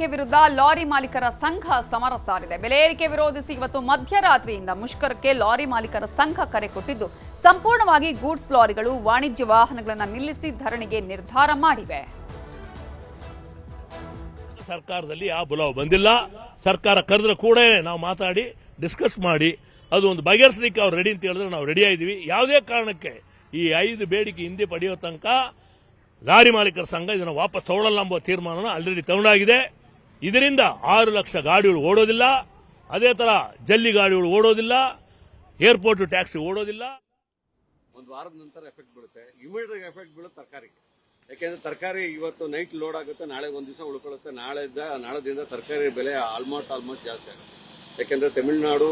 ಏರಿಕೆ ವಿರುದ್ಧ ಲಾರಿ ಮಾಲೀಕರ ಸಂಘ ಸಮರ ಸಾರಿದೆ. ಬೆಲೆ ಏರಿಕೆ ವಿರೋಧಿಸಿ ಇವತ್ತು ಮಧ್ಯರಾತ್ರಿಯಿಂದ ಮುಷ್ಕರಕ್ಕೆ ಲಾರಿ ಮಾಲೀಕರ ಸಂಘ ಕರೆ ಕೊಟ್ಟಿದ್ದು. ಸಂಪೂರ್ಣವಾಗಿ ಗೂಡ್ಸ್ ಲಾರಿಗಳು, ವಾಣಿಜ್ಯ ವಾಹನಗಳನ್ನು ನಿಲ್ಲಿಸಿ ಧರಣಿಗೆ ನಿರ್ಧಾರ ಮಾಡಿವೆ. ಸರ್ಕಾರದಲ್ಲಿ ಆ ಬುಲಾವ್ ಬಂದಿಲ್ಲ. ಸರ್ಕಾರ ಕರೆದ್ರೆ ಕೂಡ ನಾವು ಮಾತಾಡಿ ಡಿಸ್ಕಸ್ ಮಾಡಿ, ಅದು ಒಂದು ಬಗೆಹರಿಸಲಿಕ್ಕೆ ಅವ್ರು ರೆಡಿ ಅಂತ ಹೇಳಿದ್ರೆ ನಾವು ರೆಡಿ ಆಗಿದ್ದೀವಿ. ಯಾವುದೇ ಕಾರಣಕ್ಕೆ ಈ ಐದು ಬೇಡಿಕೆ ಹಿಂದೆ ಪಡೆಯೋ ತನಕ ಲಾರಿ ಮಾಲೀಕರ ಸಂಘ ಇದನ್ನು ವಾಪಸ್ ತಗೊಳ್ಳಲ್ಲ ಎಂಬ ತೀರ್ಮಾನ ಆಲ್ರೆಡಿ ತಗೊಂಡಾಗಿದೆ. ಇದರಿಂದ ಆರು ಲಕ್ಷ ಗಾಡಿಗಳು ಓಡೋದಿಲ್ಲ. ಅದೇ ತರ ಜಲ್ಲಿ ಗಾಡಿಗಳು ಓಡೋದಿಲ್ಲ. Airport taxi ಓಡೋದಿಲ್ಲ. ಒಂದು ವಾರದ ನಂತರ ಎಫೆಕ್ಟ್ ಬೀಳುತ್ತೆ. ಇಮಿಡಿಯೇಟ್ ಎಫೆಕ್ಟ್ ಬೀಳುತ್ತೆ ತರಕಾರಿ ಯಾಕೆಂದ್ರೆ ತರಕಾರಿ ಇವತ್ತು ನೈಟ್ ಲೋಡ್ ಆಗುತ್ತೆ ನಾಳೆ ಒಂದು ದಿವಸ ಉಳ್ಕೊಳ್ಳುತ್ತೆ. ನಾಳೆ ನಾಳೆದಿಂದ ತರಕಾರಿ ಬೆಲೆ ಆಲ್ಮೋಸ್ಟ್ ಆಲ್ಮೋಸ್ಟ್ ಜಾಸ್ತಿ ಆಗುತ್ತೆ. ಯಾಕೆಂದ್ರೆ ತಮಿಳುನಾಡು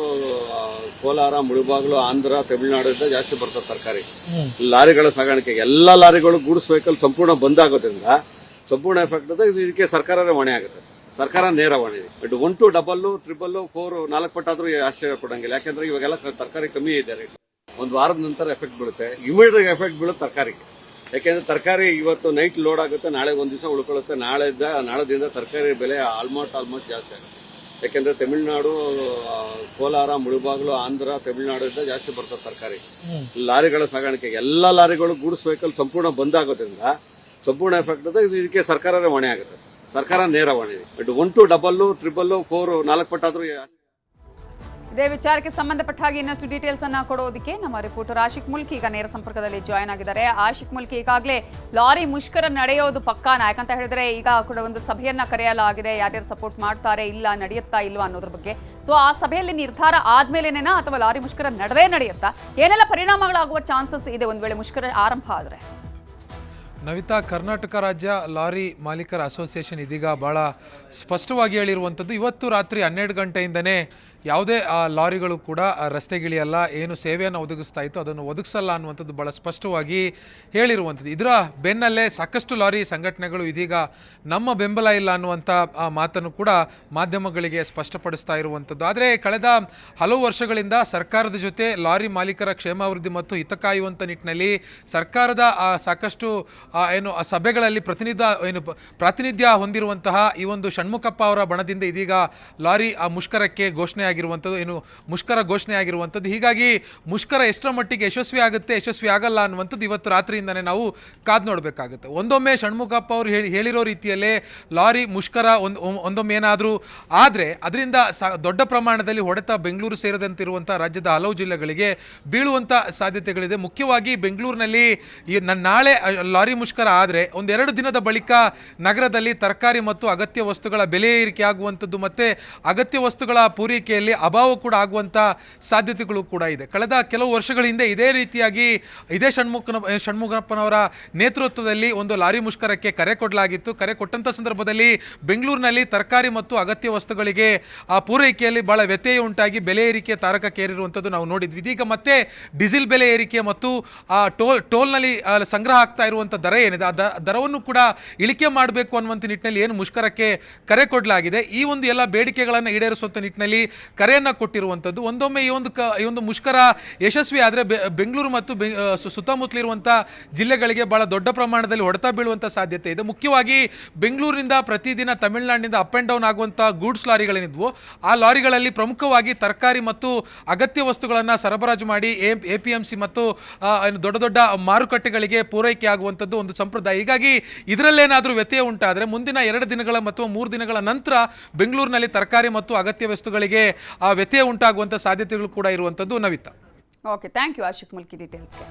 ಕೋಲಾರ ಮುಳುಬಾಗ್ಲು ಆಂಧ್ರ ತಮಿಳುನಾಡಿಂದ ಜಾಸ್ತಿ ಬರ್ತದೆ ತರಕಾರಿ. ಲಾರಿಗಳ ಸಾಗಾಣಿಕೆ ಎಲ್ಲ ಲಾರಿಗಳು ಗೂಡ್ಸ್ ವೆಹಿಕಲ್ ಸಂಪೂರ್ಣ ಬಂದ್ ಆಗೋದ್ರಿಂದ ಸಂಪೂರ್ಣ ಎಫೆಕ್ಟ್ ಇದೆ ಇದು ಇದಕ್ಕೆ ಸರ್ಕಾರನೇ ಹೊಣೆ ಆಗುತ್ತೆ. ಸರ್ಕಾರ ನೇರ ಹೊಣೆ. But one two double triple four ನಾಲ್ಕು ಪಟ್ಟಾದ್ರೂ ಆಶ್ಚರ್ಯ ಕೊಡಂಗಿಲ್ಲ. ಯಾಕಂದ್ರೆ ಇವಾಗೆಲ್ಲ ತರಕಾರಿ ಕಮ್ಮಿ ಇದೆ ರೇಟ್ ಒಂದು ವಾರದ ನಂತರ ಎಫೆಕ್ಟ್ ಬೀಳುತ್ತೆ. ಇಮಿಡಿಯೇಟ್ ಎಫೆಕ್ಟ್ ಬೀಳುತ್ತೆ ತರಕಾರಿಗೆ. ಯಾಕೆಂದ್ರೆ ತರಕಾರಿ ಇವತ್ತು ನೈಟ್ ಲೋಡ್ ಆಗುತ್ತೆ ನಾಳೆ ಒಂದ್ ದಿವಸ ಉಳ್ಕೊಳ್ಳುತ್ತೆ. ನಾಳೆದ ನಾಳೆದಿಂದ ತರಕಾರಿ ಬೆಲೆ ಆಲ್ಮೋಸ್ಟ್ ಆಲ್ಮೋಸ್ಟ್ ಜಾಸ್ತಿ ಆಗುತ್ತೆ. ಯಾಕೆಂದ್ರೆ ತಮಿಳುನಾಡು ಕೋಲಾರ ಮುಳುಬಾಗ್ಲು ಆಂಧ್ರ ತಮಿಳುನಾಡಿಂದ ಜಾಸ್ತಿ ಬರ್ತದೆ ತರಕಾರಿ. ಲಾರಿಗಳ ಸಾಗಾಣಿಕೆ ಎಲ್ಲ ಲಾರಿಗಳು ಗೂಡ್ಸ್ ವೆಹಿಕಲ್ ಸಂಪೂರ್ಣ ಬಂದ್ ಆಗೋದ್ರಿಂದ ಸಂಪೂರ್ಣ ಎಫೆಕ್ಟ್ ಇದೆ ಇದು ಇದಕ್ಕೆ ಸರ್ಕಾರನೇ ಹೊಣೆ ಆಗುತ್ತೆ. ಸರ್ಕಾರ ನೇರ but one two double triple four ನಾಲ್ಕು ಪಟ್ಟಾದ್ರೂ ಇದೇ ವಿಚಾರಕ್ಕೆ ಸಂಬಂಧಪಟ್ಟ ಹಾಗೆ ಇನ್ನಷ್ಟು ಡೀಟೇಲ್ಸ್ ಅನ್ನ ಕೊಡೋದಕ್ಕೆ ನಮ್ಮ ರಿಪೋರ್ಟರ್ ಆಶಿಕ್ ಮುಲ್ಕಿ ಈಗ ನೇರ ಸಂಪರ್ಕದಲ್ಲಿ ಜಾಯ್ನ್ ಆಗಿದ್ದಾರೆ. ಆಶಿಕ್ ಮುಲ್ಕಿ, ಈಗಾಗಲೇ ಲಾರಿ ಮುಷ್ಕರ ನಡೆಯೋದು ಪಕ್ಕಾನ ಯಾಕಂತ ಹೇಳಿದ್ರೆ ಈಗ ಕೂಡ ಒಂದು ಸಭೆಯನ್ನ ಕರೆಯಲಾಗಿದೆ. ಯಾರ್ಯಾರು ಸಪೋರ್ಟ್ ಮಾಡ್ತಾರೆ ಇಲ್ಲ, ನಡೆಯುತ್ತಾ ಇಲ್ವಾ ಅನ್ನೋದ್ರ ಬಗ್ಗೆ. ಸೊ ಆ ಸಭೆಯಲ್ಲಿ ನಿರ್ಧಾರ ಆದ್ಮೇಲೆನೇನಾ ಅಥವಾ ಲಾರಿ ಮುಷ್ಕರ ನಡೆದೇ ನಡೆಯುತ್ತಾ? ಏನೆಲ್ಲ ಪರಿಣಾಮಗಳಾಗುವ ಚಾನ್ಸಸ್ ಇದೆ ಒಂದ್ ವೇಳೆ ಮುಷ್ಕರ ಆರಂಭ ಆದ್ರೆ? ನವಿತಾ ಕರ್ನಾಟಕ ರಾಜ್ಯ ಲಾರಿ ಮಾಲೀಕರ ಅಸೋಸಿಯೇಷನ್ ಇದೀಗ ಭಾಳ ಸ್ಪಷ್ಟವಾಗಿ ಹೇಳಿರುವಂಥದ್ದು. ಇವತ್ತು ರಾತ್ರಿ ಹನ್ನೆರಡು ಗಂಟೆಯಿಂದನೇ ಯಾವುದೇ, ಆ, ಲಾರಿಗಳು ಕೂಡ ರಸ್ತೆಗಿಳಿಯಲ್ಲ ಏನು ಸೇವೆಯನ್ನು ಒದಗಿಸ್ತಾ ಇತ್ತು, ಅದನ್ನು ಒದಗಿಸಲ್ಲ ಅನ್ನುವಂಥದ್ದು ಭಾಳ ಸ್ಪಷ್ಟವಾಗಿ ಹೇಳಿರುವಂಥದ್ದು. ಇದರ ಬೆನ್ನಲ್ಲೇ ಸಾಕಷ್ಟು ಲಾರಿ ಸಂಘಟನೆಗಳು ಇದೀಗ ನಮ್ಮ ಬೆಂಬಲ ಇಲ್ಲ ಅನ್ನುವಂಥ ಮಾತನ್ನು ಕೂಡ ಮಾಧ್ಯಮಗಳಿಗೆ ಸ್ಪಷ್ಟಪಡಿಸ್ತಾ ಇರುವಂಥದ್ದು. ಆದರೆ ಕಳೆದ ಹಲವು ವರ್ಷಗಳಿಂದ ಸರ್ಕಾರದ ಜೊತೆ ಲಾರಿ ಮಾಲೀಕರ ಕ್ಷೇಮಾಭಿವೃದ್ಧಿ ಮತ್ತು ಹಿತ ಕಾಯುವಂಥ ನಿಟ್ಟಿನಲ್ಲಿ ಸರ್ಕಾರದ ಸಾಕಷ್ಟು ಏನು ಸಭೆಗಳಲ್ಲಿ ಪ್ರತಿನಿಧ, ಏನು, ಪ್ರಾತಿನಿಧ್ಯ ಹೊಂದಿರುವಂತಹ ಈ ಒಂದು ಷಣ್ಮುಖಪ್ಪ ಅವರ ಬಣದಿಂದ ಇದೀಗ ಲಾರಿ, ಆ, ಮುಷ್ಕರಕ್ಕೆ ಘೋಷಣೆ ಆಗಿರುವಂಥದ್ದು, ಏನು ಮುಷ್ಕರ ಘೋಷಣೆ ಆಗಿರುವಂಥದ್ದು. ಹೀಗಾಗಿ ಮುಷ್ಕರ ಎಷ್ಟರ ಮಟ್ಟಿಗೆ ಯಶಸ್ವಿ ಆಗುತ್ತೆ, ಯಶಸ್ವಿ ಆಗಲ್ಲ ಅನ್ನುವಂಥದ್ದು ಇವತ್ತು ರಾತ್ರಿಯಿಂದನೇ ನಾವು ಕಾದು ನೋಡಬೇಕಾಗುತ್ತೆ. ಒಂದೊಮ್ಮೆ ಷಣ್ಮುಖಪ್ಪ ಅವರು ಹೇಳಿ, ಹೇಳಿರೋ ರೀತಿಯಲ್ಲೇ ಲಾರಿ ಮುಷ್ಕರ ಒಂದು ಒಂದೊಮ್ಮೆ ಏನಾದರೂ ಆದರೆ ಅದರಿಂದ ದೊಡ್ಡ ಪ್ರಮಾಣದಲ್ಲಿ ಹೊಡೆತ ಬೆಂಗಳೂರು ಸೇರಿದಂತಿರುವಂಥ ರಾಜ್ಯದ ಹಲವು ಜಿಲ್ಲೆಗಳಿಗೆ ಬೀಳುವಂಥ ಸಾಧ್ಯತೆಗಳಿದೆ. ಮುಖ್ಯವಾಗಿ ಬೆಂಗಳೂರಿನಲ್ಲಿ ಈ ನನ್ನ ನಾಳೆ ಲಾರಿ ಮುಷ್ಕರ ಆದರೆ ಒಂದೆರಡು ದಿನದ ಬಳಿಕ ನಗರದಲ್ಲಿ ತರಕಾರಿ ಮತ್ತು ಅಗತ್ಯ ವಸ್ತುಗಳ ಬೆಲೆ ಏರಿಕೆ ಆಗುವಂಥದ್ದು ಮತ್ತು ಅಗತ್ಯ ವಸ್ತುಗಳ ಪೂರೈಕೆಯಲ್ಲಿ ಅಭಾವ ಕೂಡ ಆಗುವಂಥ ಸಾಧ್ಯತೆಗಳು ಕೂಡ ಇದೆ. ಕಳೆದ ಕೆಲವು ವರ್ಷಗಳ ಹಿಂದೆ ಇದೇ ರೀತಿಯಾಗಿ ಇದೇ ಷಣ್ಮುಖನ, ಷಣ್ಮುಖಪ್ಪನವರ ನೇತೃತ್ವದಲ್ಲಿ ಒಂದು ಲಾರಿ ಮುಷ್ಕರಕ್ಕೆ ಕರೆ ಕೊಡಲಾಗಿತ್ತು. ಕರೆ ಕೊಟ್ಟಂಥ ಸಂದರ್ಭದಲ್ಲಿ ಬೆಂಗಳೂರಿನಲ್ಲಿ ತರಕಾರಿ ಮತ್ತು ಅಗತ್ಯ ವಸ್ತುಗಳಿಗೆ, ಆ, ಪೂರೈಕೆಯಲ್ಲಿ ಭಾಳ ವ್ಯತ್ಯಯ ಉಂಟಾಗಿ ಬೆಲೆ ಏರಿಕೆ ತಾರಕಕ್ಕೇರಿರುವಂಥದ್ದು ನಾವು ನೋಡಿದ್ವಿ. ಇದೀಗ ಮತ್ತೆ ಡೀಸೆಲ್ ಬೆಲೆ ಏರಿಕೆ ಮತ್ತು, ಆ, ಟೋಲ್, ಟೋಲ್ನಲ್ಲಿ ಸಂಗ್ರಹ ಆಗ್ತಾ ಇರುವಂಥ ದರ ಏನಿದೆ, ಆ ದರವನ್ನು ಕೂಡ ಇಳಿಕೆ ಮಾಡಬೇಕು ಅನ್ನುವಂಥ ನಿಟ್ಟಿನಲ್ಲಿ ಏನು ಮುಷ್ಕರಕ್ಕೆ ಕರೆ ಕೊಡಲಾಗಿದೆ. ಈ ಒಂದು ಎಲ್ಲ ಬೇಡಿಕೆಗಳನ್ನು ಈಡೇರಿಸುವಂಥ ನಿಟ್ಟಿನಲ್ಲಿ ಕರೆಯನ್ನು ಕೊಟ್ಟಿರುವಂಥದ್ದು. ಒಂದೊಮ್ಮೆ ಈ ಒಂದು ಕ, ಈ ಒಂದು ಮುಷ್ಕರ ಯಶಸ್ವಿ ಆದರೆ ಬೆಂಗಳೂರು ಮತ್ತು ಸುತ್ತಮುತ್ತಲಿರುವಂಥ ಜಿಲ್ಲೆಗಳಿಗೆ ಭಾಳ ದೊಡ್ಡ ಪ್ರಮಾಣದಲ್ಲಿ ಹೊಡೆತ ಬೀಳುವಂಥ ಸಾಧ್ಯತೆ ಇದೆ. ಮುಖ್ಯವಾಗಿ ಬೆಂಗಳೂರಿನಿಂದ ಪ್ರತಿದಿನ ತಮಿಳುನಾಡಿನಿಂದ ಅಪ್ ಆ್ಯಂಡ್ ಡೌನ್ ಆಗುವಂಥ ಗೂಡ್ಸ್ ಲಾರಿಗಳೇನಿದ್ವು. ಆ ಲಾರಿಗಳಲ್ಲಿ ಪ್ರಮುಖವಾಗಿ ತರಕಾರಿ ಮತ್ತು ಅಗತ್ಯ ವಸ್ತುಗಳನ್ನು ಸರಬರಾಜು ಮಾಡಿ ಎ ಪಿ ಎಂ ಸಿ ಮತ್ತು ದೊಡ್ಡ ದೊಡ್ಡ ಮಾರುಕಟ್ಟೆಗಳಿಗೆ ಪೂರೈಕೆ ಆಗುವಂಥದ್ದು ಒಂದು ಸಂಪ್ರದಾಯ. ಹೀಗಾಗಿ ಇದರಲ್ಲೇನಾದರೂ ವ್ಯತ್ಯಯ ಉಂಟಾದರೆ ಮುಂದಿನ ಎರಡು ದಿನಗಳ ಅಥವಾ ಮೂರು ದಿನಗಳ ನಂತರ ಬೆಂಗಳೂರಿನಲ್ಲಿ ತರಕಾರಿ ಮತ್ತು ಅಗತ್ಯ ವಸ್ತುಗಳಿಗೆ ಆ ವ್ಯತ್ಯಯ ಉಂಟಾಗುವಂಥ ಸಾಧ್ಯತೆಗಳು ಕೂಡ ಇರುವಂಥದ್ದು Navita. Okay thank you Ashik Mulki ಡೀಟೇಲ್ಸ್ಗೆ